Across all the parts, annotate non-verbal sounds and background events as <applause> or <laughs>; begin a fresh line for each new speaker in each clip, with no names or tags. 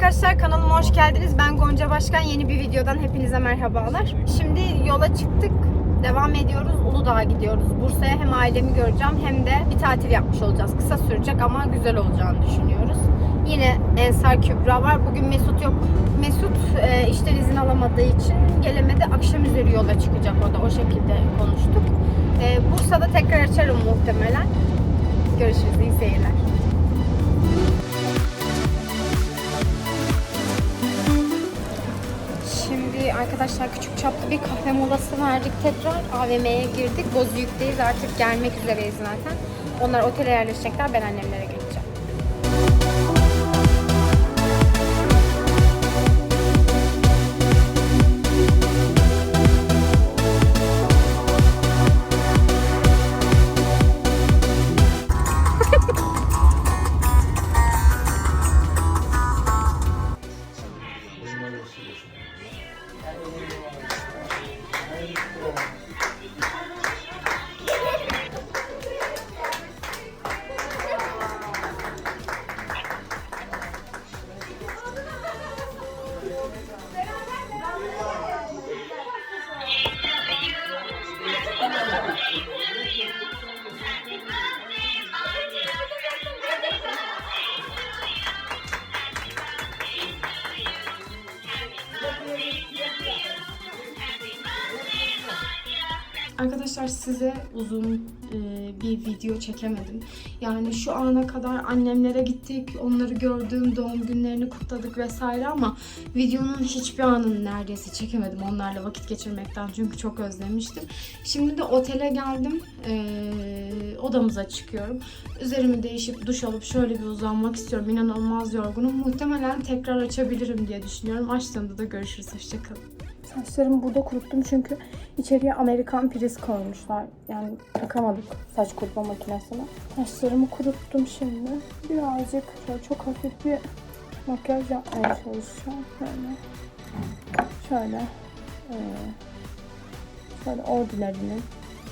arkadaşlar kanalıma hoş geldiniz. Ben Gonca Başkan. Yeni bir videodan hepinize merhabalar. Şimdi yola çıktık. Devam ediyoruz. Uludağ'a gidiyoruz. Bursa'ya hem ailemi göreceğim hem de bir tatil yapmış olacağız. Kısa sürecek ama güzel olacağını düşünüyoruz. Yine Ensar Kübra var. Bugün Mesut yok. Mesut e, işten izin alamadığı için gelemedi. Akşam üzeri yola çıkacak o da. O şekilde konuştuk. E, Bursa'da tekrar açarım muhtemelen. Görüşürüz. İyi seyirler. Şimdi arkadaşlar küçük çaplı bir kahve molası verdik tekrar. AVM'ye girdik. Bozüyük'teyiz artık gelmek üzereyiz zaten. Onlar otele yerleşecekler. Ben annemlere size uzun e, bir video çekemedim. Yani şu ana kadar annemlere gittik, onları gördüm, doğum günlerini kutladık vesaire ama videonun hiçbir anını neredeyse çekemedim onlarla vakit geçirmekten çünkü çok özlemiştim. Şimdi de otele geldim, e, odamıza çıkıyorum. Üzerimi değişip duş alıp şöyle bir uzanmak istiyorum. İnanılmaz yorgunum. Muhtemelen tekrar açabilirim diye düşünüyorum. Açtığımda da görüşürüz. Hoşçakalın. Saçlarımı burada kuruttum çünkü içeriye Amerikan priz koymuşlar. Yani takamadık saç kurutma makinesine. Saçlarımı kuruttum şimdi. Birazcık şöyle çok hafif bir makyaj yapmaya çalışacağım. Şöyle. Şöyle. Ee, şöyle Ordinary'nin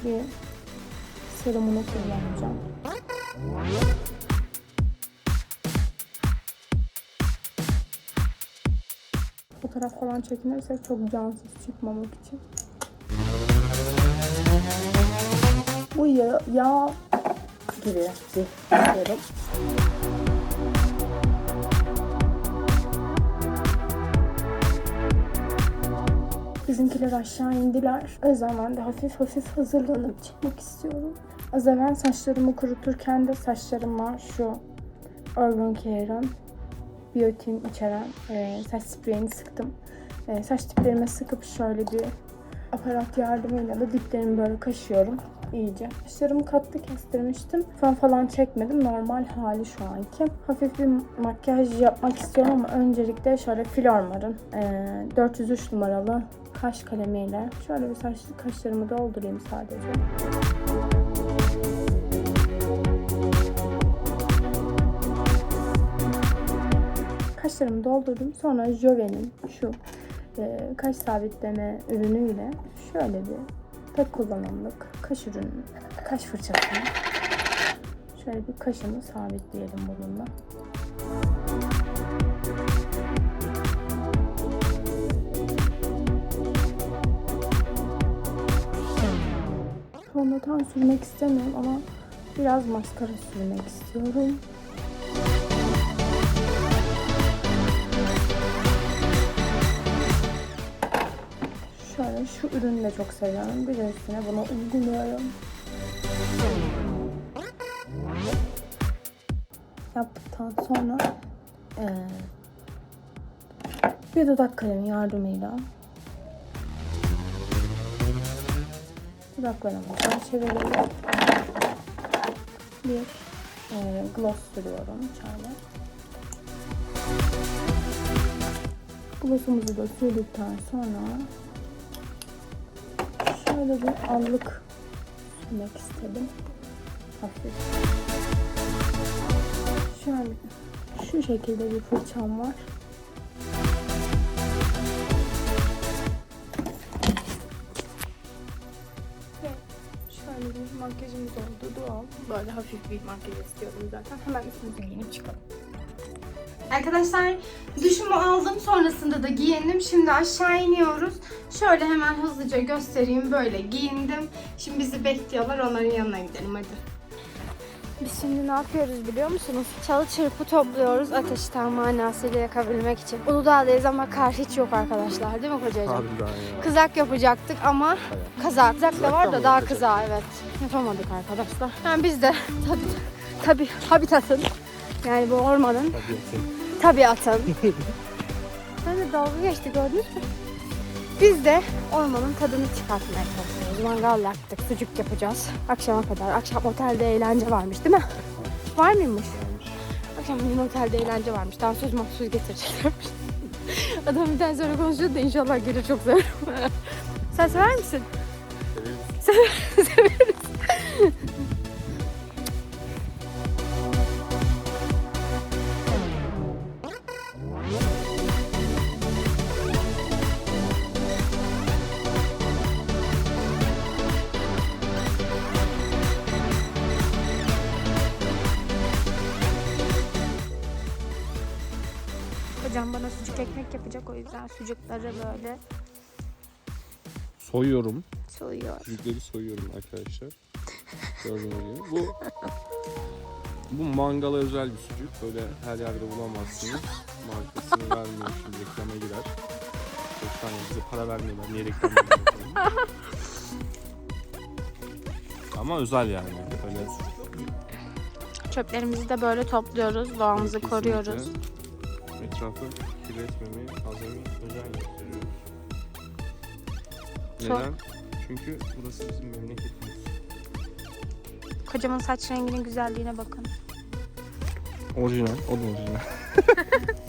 bir serumunu kullanacağım. Fotoğraf falan çekinirsek çok cansız çıkmamak için. Bu yağ, yağ gibi bir serum. Bizimkiler aşağı indiler. O ben de hafif hafif hazırlanıp çıkmak istiyorum. Az evvel saçlarımı kuruturken de saçlarıma şu Urban Care'ın biyotin içeren e, saç spreyini sıktım. E, saç diplerime sıkıp şöyle bir aparat yardımıyla da diplerimi böyle kaşıyorum iyice. Saçlarımı katlı kestirmiştim. Fön falan çekmedim. Normal hali şu anki. Hafif bir makyaj yapmak istiyorum ama öncelikle şöyle Flormar'ın e, 403 numaralı kaş kalemiyle şöyle bir saç kaşlarımı doldurayım sadece. Kaşlarımı doldurdum. Sonra Joven'in şu e, kaş sabitleme ürünüyle şöyle bir tek kullanımlık kaş ürünü, kaş fırçasını şöyle bir kaşımı sabitleyelim bununla. Fondöten sürmek istemiyorum ama biraz maskara sürmek istiyorum. Şu ürünü de çok seviyorum. Bir de üstüne bunu uyguluyorum. Yaptıktan sonra eee, bir dudak kalemi yardımıyla dudaklarımı çeviriyorum. Bir eee, gloss sürüyorum şöyle. Glossumuzu da sürdükten sonra şöyle bir allık sürmek istedim. Hafif. Şöyle şu şekilde bir fırçam var. Şöyle bir makyajımız oldu doğal. Böyle hafif bir makyaj istiyorum zaten. Hemen üstümüzü giyinip çıkalım. Arkadaşlar duşumu aldım sonrasında da giyindim. Şimdi aşağı iniyoruz. Şöyle hemen hızlıca göstereyim. Böyle giyindim. Şimdi bizi bekliyorlar. Onların yanına gidelim hadi. Biz şimdi ne yapıyoruz biliyor musunuz? Çalı çırpı topluyoruz ateşi tam manasıyla yakabilmek için. Uludağ'dayız ama kar hiç yok arkadaşlar değil mi kocacığım?
Harbiden ya.
Kızak yapacaktık ama kazak. Kızak da var
da
daha
yapacak?
kıza evet. Yapamadık arkadaşlar. Yani biz de <laughs> tabi tabi habitatın yani bu ormanın
Tabiatın. <laughs>
de dalga geçti gördünüz mü? Biz de ormanın tadını çıkartmaya çalışıyoruz. Mangal yaktık, sucuk yapacağız. Akşama kadar. Akşam otelde eğlence varmış değil mi? Var mıymış? Akşam benim otelde eğlence varmış. Dansöz mahsus getireceklermiş. <laughs> Adam bir tane sonra konuşuyor da inşallah gelir çok severim. <laughs> Sen sever misin?
Severiz.
Severiz. Ekmek yapacak o yüzden sucukları böyle
Soyuyorum.
soyuyor.
Sucukları soyuyorum arkadaşlar. <laughs> Gördüğünüz gibi. Bu bu mangala özel bir sucuk. Böyle her yerde bulamazsınız. Markasını vermiyor şimdi reklama girer. Lütfen ya, bize para vermiyorlar. Niye reklam? Ama özel yani. Öyle
Çöplerimizi de böyle topluyoruz. Doğamızı
Kesinlikle
koruyoruz.
Etrafı kirletmemeye, fazlamayı özen gösteriyoruz.
Çok-
Neden? Çünkü burası bizim memleketimiz.
Kocamın saç renginin güzelliğine bakın.
Orijinal, o da orijinal. <laughs>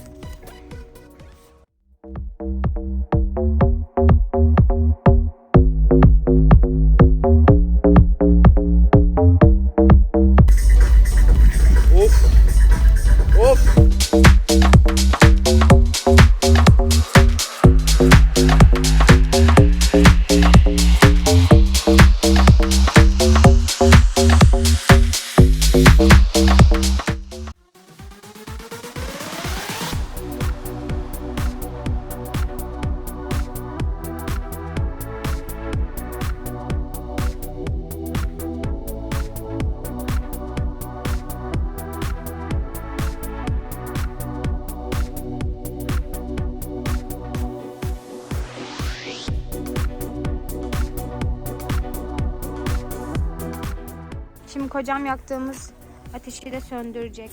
kocam yaktığımız ateşi de söndürecek.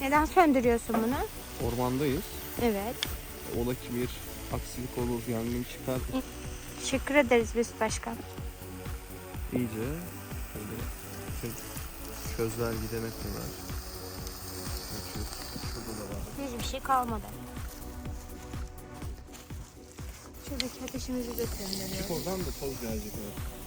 Neden söndürüyorsun bunu?
Ormandayız.
Evet.
Ola ki bir aksilik olur, yangın çıkar.
Teşekkür ederiz biz başkan.
İyice böyle bütün közler gidene kadar. Şurada da var.
Hiçbir şey kalmadı. Şuradaki ateşimizi de söndürüyoruz.
Oradan da toz gelecek. Evet.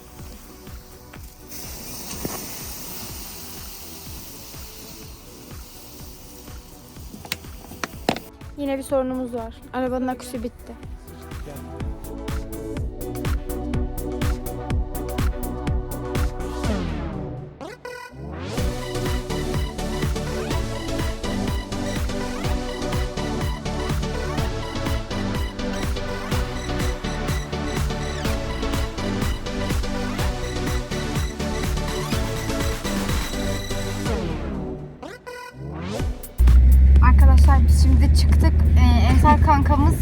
Yine bir sorunumuz var. Arabanın aküsü bitti. Şimdi çıktık. Ee, Ensar kankamız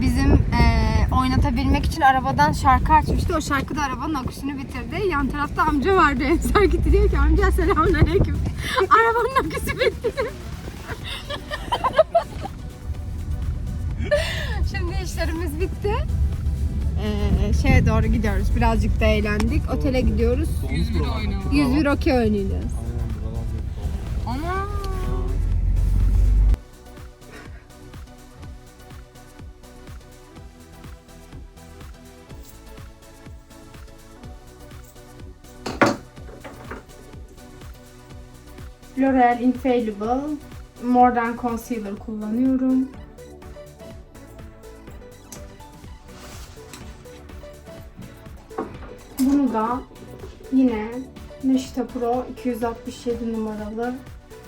bizim e, oynatabilmek için arabadan şarkı açmıştı. O şarkı da arabanın aküsünü bitirdi. Yan tarafta amca vardı. <laughs> Ensar gitti diyor ki amca selamünaleyküm. <laughs> arabanın aküsü bitti. <laughs> şimdi işlerimiz bitti. Ee, şeye doğru gidiyoruz. Birazcık da eğlendik. Otele gidiyoruz.
101 oynayalım.
101 okey oynayacağız. L'Oreal Infallible Modern Concealer kullanıyorum. Bunu da yine Neşita Pro 267 numaralı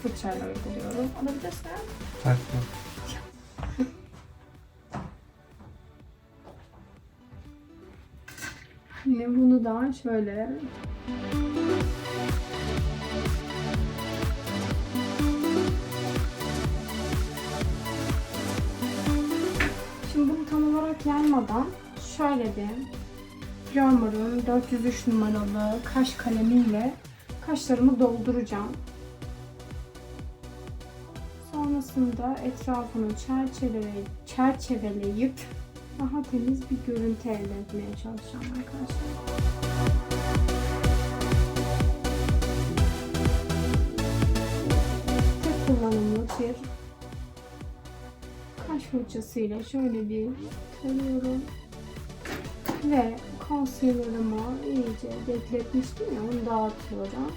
fırçayla uyguluyorum. Alabilirsen.
Farklı.
Yine bunu da şöyle Şimdi bunu tam olarak yaymadan şöyle bir Flormar'ın 403 numaralı kaş kalemiyle kaşlarımı dolduracağım. Sonrasında etrafını çerçeve, çerçeveleyip daha temiz bir görüntü elde etmeye çalışacağım arkadaşlar. Tek kullanımlık bir kaş fırçasıyla şöyle bir tarıyorum. Ve concealer'ımı iyice bekletmiştim ya onu dağıtıyorum.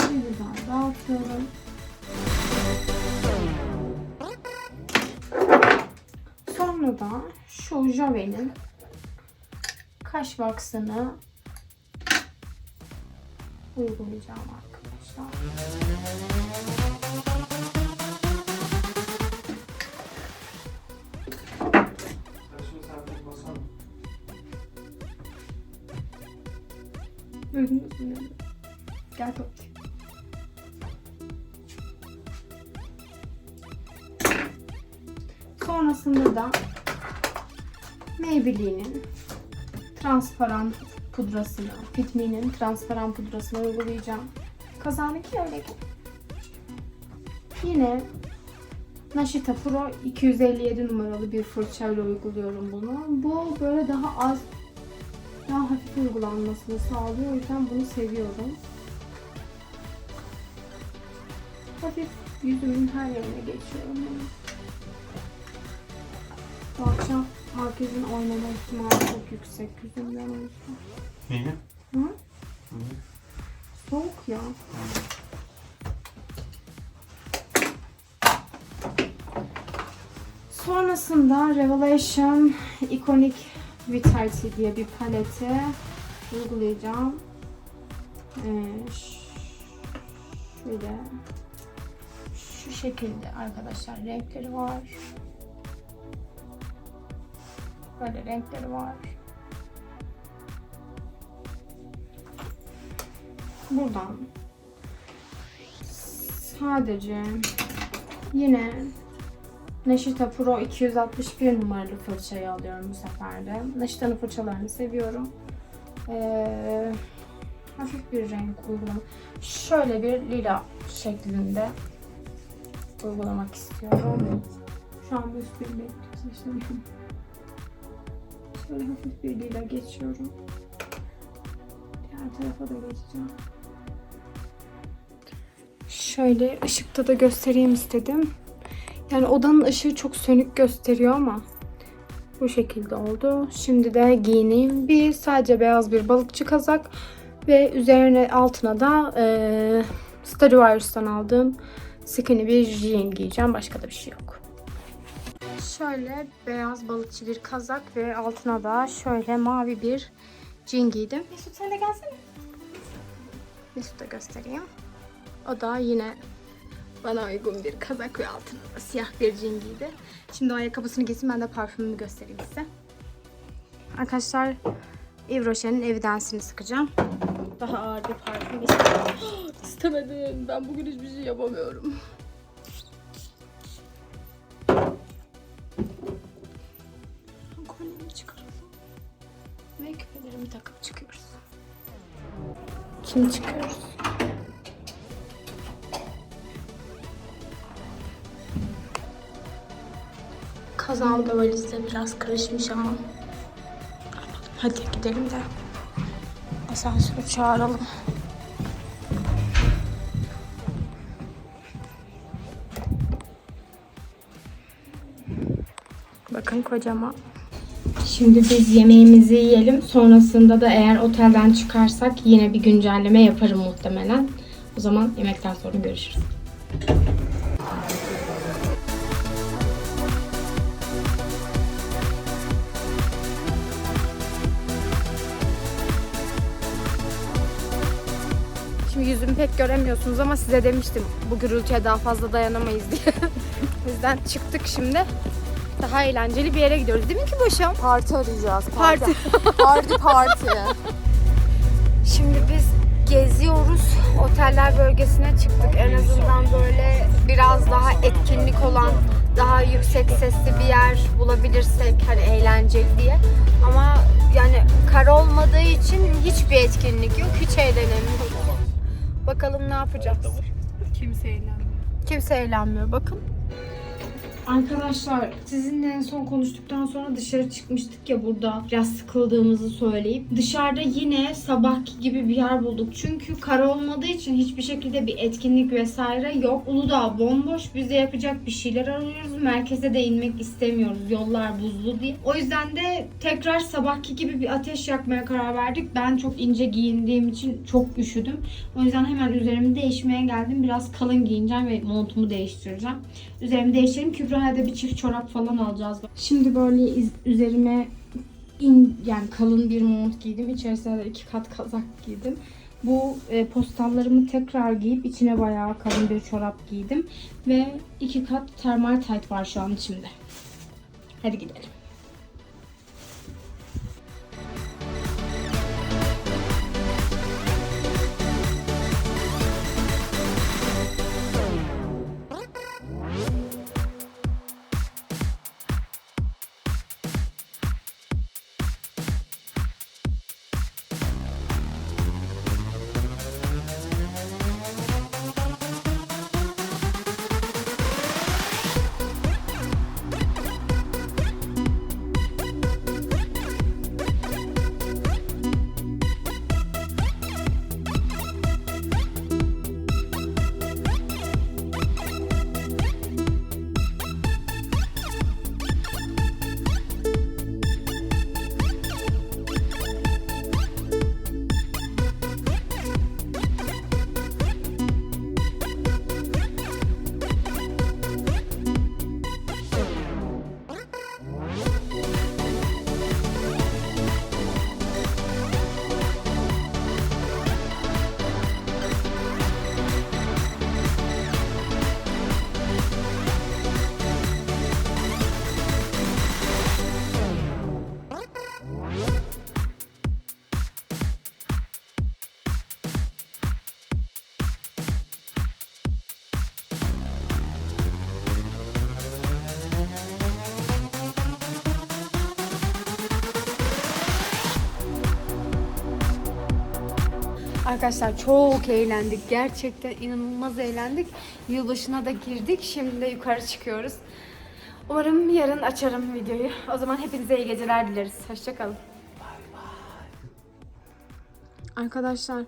Bir daha dağıtıyorum. Sonra da şu Javel'in kaş vaksını uygulayacağım arkadaşlar. Duydunuz mu? Gel topçu. Sonrasında da Maybelline'in transparan pudrasını, Fit Me'nin transparan pudrasını uygulayacağım. Kazaniki öyle ki. Yine Nashita Pro 257 numaralı bir fırçayla uyguluyorum bunu. Bu böyle daha az, daha hafif uygulanmasını sağlıyor. O yüzden bunu seviyorum. Hafif yüzümün her yerine geçiyorum bunu. Bu akşam makyajın oynama ihtimali çok yüksek yüzümden o yüzden.
Neyi?
Hı? Soğuk ya. Sonrasında Revelation Iconic Vitality diye bir paleti uygulayacağım. Ee, şöyle şu şekilde arkadaşlar renkleri var. Böyle renkleri var. Buradan sadece yine Neşita Pro 261 numaralı fırçayı alıyorum bu sefer de. Neşita'nın fırçalarını seviyorum. Ee, hafif bir renk uygulama. Şöyle bir lila şeklinde uygulamak istiyorum. Şu an üst bir seçemiyorum. Şöyle hafif bir lila geçiyorum. Diğer tarafa da geçeceğim. Şöyle ışıkta da göstereyim istedim. Yani odanın ışığı çok sönük gösteriyor ama bu şekilde oldu. Şimdi de giyineyim. Bir sadece beyaz bir balıkçı kazak ve üzerine altına da eee Stradivarius'tan aldığım skinny bir jean giyeceğim. Başka da bir şey yok. Şöyle beyaz balıkçı bir kazak ve altına da şöyle mavi bir jean giydim. Mesut sen de gelsene. Mesut'a göstereyim. O da yine bana uygun bir kazak ve altına siyah bir jean giydi. Şimdi o ayakkabısını giysin ben de parfümümü göstereyim size. Arkadaşlar Yves Rocher'in Evidence'ini sıkacağım. Daha ağır bir parfüm istedim. <gasps> İstemedim. Ben bugün hiçbir şey yapamıyorum. Kolyemi çıkaralım. Ve takıp çıkıyoruz. Şimdi çıkıyoruz. Kazağım da valizde biraz karışmış ama. Hadi gidelim de asansörü çağıralım. Bakın kocama. Şimdi biz yemeğimizi yiyelim. Sonrasında da eğer otelden çıkarsak yine bir güncelleme yaparım muhtemelen. O zaman yemekten sonra görüşürüz. Beni pek göremiyorsunuz ama size demiştim bu gürültüye daha fazla dayanamayız <laughs> diye. o yüzden çıktık şimdi. Daha eğlenceli bir yere gidiyoruz değil mi ki Başım?
Parti arayacağız.
Parti.
Parti parti. <laughs>
Şimdi biz geziyoruz. Oteller bölgesine çıktık. En azından böyle biraz daha etkinlik olan, daha yüksek sesli bir yer bulabilirsek hani eğlenceli diye. Ama yani kar olmadığı için hiçbir etkinlik yok. Hiç eğlenemiyoruz. Bakalım ne yapacağız.
Kimse eğlenmiyor.
Kimse eğlenmiyor. Bakın. Arkadaşlar sizinle en son konuştuktan sonra dışarı çıkmıştık ya burada biraz sıkıldığımızı söyleyip dışarıda yine sabahki gibi bir yer bulduk. Çünkü kar olmadığı için hiçbir şekilde bir etkinlik vesaire yok. Uludağ bomboş. Biz de yapacak bir şeyler arıyoruz. Merkeze de inmek istemiyoruz. Yollar buzlu diye. O yüzden de tekrar sabahki gibi bir ateş yakmaya karar verdik. Ben çok ince giyindiğim için çok üşüdüm. O yüzden hemen üzerimi değişmeye geldim. Biraz kalın giyineceğim ve montumu değiştireceğim. Üzerimi değiştireyim. Kübra'ya da bir çift çorap falan alacağız. Şimdi böyle iz- üzerime in, yani kalın bir mont giydim. İçerisine de iki kat kazak giydim. Bu e, postallarımı tekrar giyip içine bayağı kalın bir çorap giydim. Ve iki kat termal tayt var şu an içimde. Hadi gidelim. Arkadaşlar çok eğlendik. Gerçekten inanılmaz eğlendik. Yılbaşına da girdik. Şimdi de yukarı çıkıyoruz. Umarım yarın açarım videoyu. O zaman hepinize iyi geceler dileriz. Hoşçakalın. Arkadaşlar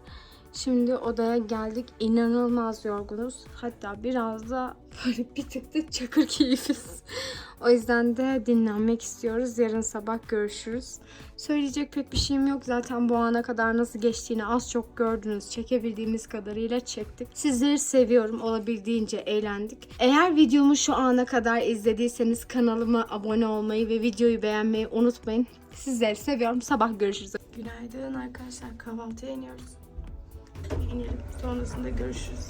şimdi odaya geldik. İnanılmaz yorgunuz. Hatta biraz da böyle <laughs> bir tık da çakır keyfiz. O yüzden de dinlenmek istiyoruz. Yarın sabah görüşürüz. Söyleyecek pek bir şeyim yok. Zaten bu ana kadar nasıl geçtiğini az çok gördünüz. Çekebildiğimiz kadarıyla çektik. Sizleri seviyorum. Olabildiğince eğlendik. Eğer videomu şu ana kadar izlediyseniz kanalıma abone olmayı ve videoyu beğenmeyi unutmayın. Sizleri seviyorum. Sabah görüşürüz. Günaydın arkadaşlar. Kahvaltıya iniyoruz. İnelim. Sonrasında görüşürüz.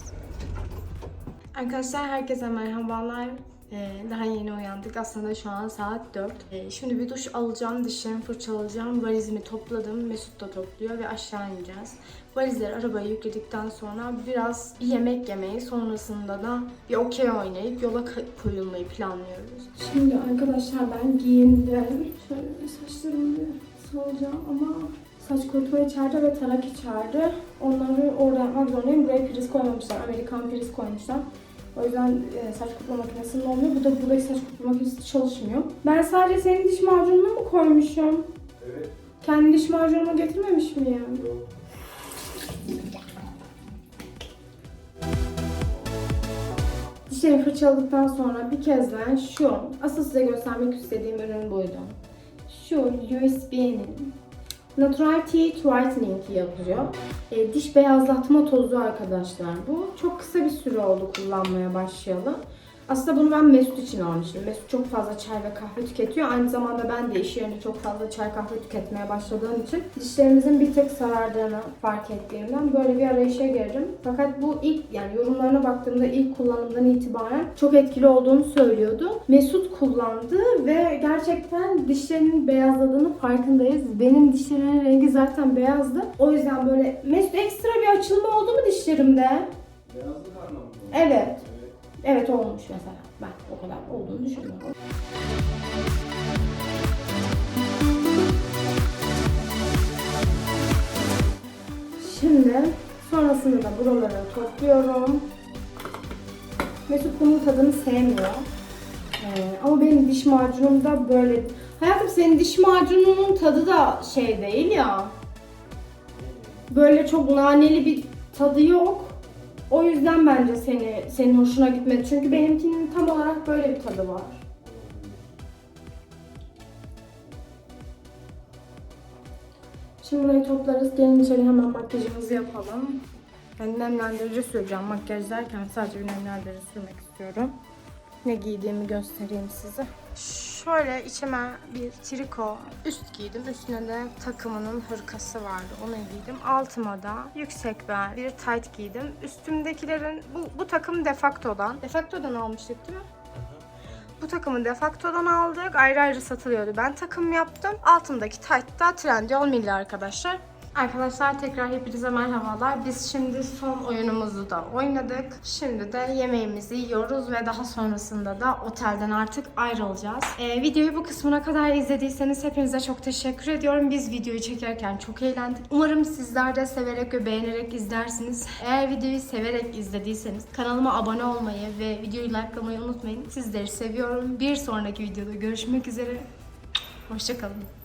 Arkadaşlar herkese merhabalar. Ee, daha yeni uyandık. Aslında şu an saat 4. Ee, şimdi bir duş alacağım, dişlerimi fırçalayacağım. Valizimi topladım. Mesut da topluyor ve aşağı ineceğiz. Valizleri arabaya yükledikten sonra biraz bir yemek yemeyi, sonrasında da bir okey oynayıp yola koyulmayı planlıyoruz. Şimdi arkadaşlar ben giyindim. Şöyle saçlarımı salacağım ama saç kurutma içeride ve tarak içeride. Onları orada yapmak zorundayım. Buraya priz koymamışlar. Amerikan priz koymuşlar. O yüzden e, saç kurutma makinesinin olmuyor. Bu da buradaki saç kurutma makinesi çalışmıyor. Ben sadece senin diş macununu mu koymuşum?
Evet.
Kendi diş macunumu getirmemiş miyim? Dişlerimi fırçaladıktan sonra bir kez daha şu, asıl size göstermek istediğim ürün buydu. Şu USB'nin Natural Teeth Whitening yapıyor. E, diş beyazlatma tozu arkadaşlar bu. Çok kısa bir süre oldu kullanmaya başlayalı. Aslında bunu ben Mesut için almıştım. Mesut çok fazla çay ve kahve tüketiyor. Aynı zamanda ben de iş yerinde çok fazla çay kahve tüketmeye başladığım için dişlerimizin bir tek sarardığını fark ettiğimden böyle bir arayışa girdim. Fakat bu ilk yani yorumlarına baktığımda ilk kullanımdan itibaren çok etkili olduğunu söylüyordu. Mesut kullandı ve gerçekten dişlerinin beyazladığını farkındayız. Benim dişlerimin rengi zaten beyazdı. O yüzden böyle Mesut ekstra bir açılma oldu mu dişlerimde?
Beyazlık anlamında.
Evet. Evet olmuş mesela. Ben o kadar olduğunu düşünmüyorum. Şimdi sonrasında da buraları topluyorum. Mesut bunun tadını sevmiyor. Ee, ama benim diş macunum da böyle... Hayatım senin diş macununun tadı da şey değil ya. Böyle çok naneli bir tadı yok. O yüzden bence seni senin hoşuna gitmedi. Çünkü benimkinin tam olarak böyle bir tadı var. Şimdi burayı toplarız. Gelin içeri hemen makyajımızı yapalım. Ben nemlendirici süreceğim. Makyajlarken sadece bir nemlendirici sürmek istiyorum. Ne giydiğimi göstereyim size. Şöyle içime bir triko üst giydim. Üstüne de takımının hırkası vardı. Onu giydim. Altıma da yüksek bel bir tight giydim. Üstümdekilerin bu, bu takım defaktodan. Defaktodan almıştık değil mi? Bu takımı defaktodan aldık. Ayrı ayrı satılıyordu. Ben takım yaptım. Altındaki tight da Trendyol Milli arkadaşlar. Arkadaşlar tekrar hepinize merhabalar. Biz şimdi son oyunumuzu da oynadık. Şimdi de yemeğimizi yiyoruz ve daha sonrasında da otelden artık ayrılacağız. Ee, videoyu bu kısmına kadar izlediyseniz hepinize çok teşekkür ediyorum. Biz videoyu çekerken çok eğlendik. Umarım sizler de severek ve beğenerek izlersiniz. Eğer videoyu severek izlediyseniz kanalıma abone olmayı ve videoyu likelamayı unutmayın. Sizleri seviyorum. Bir sonraki videoda görüşmek üzere. Hoşçakalın.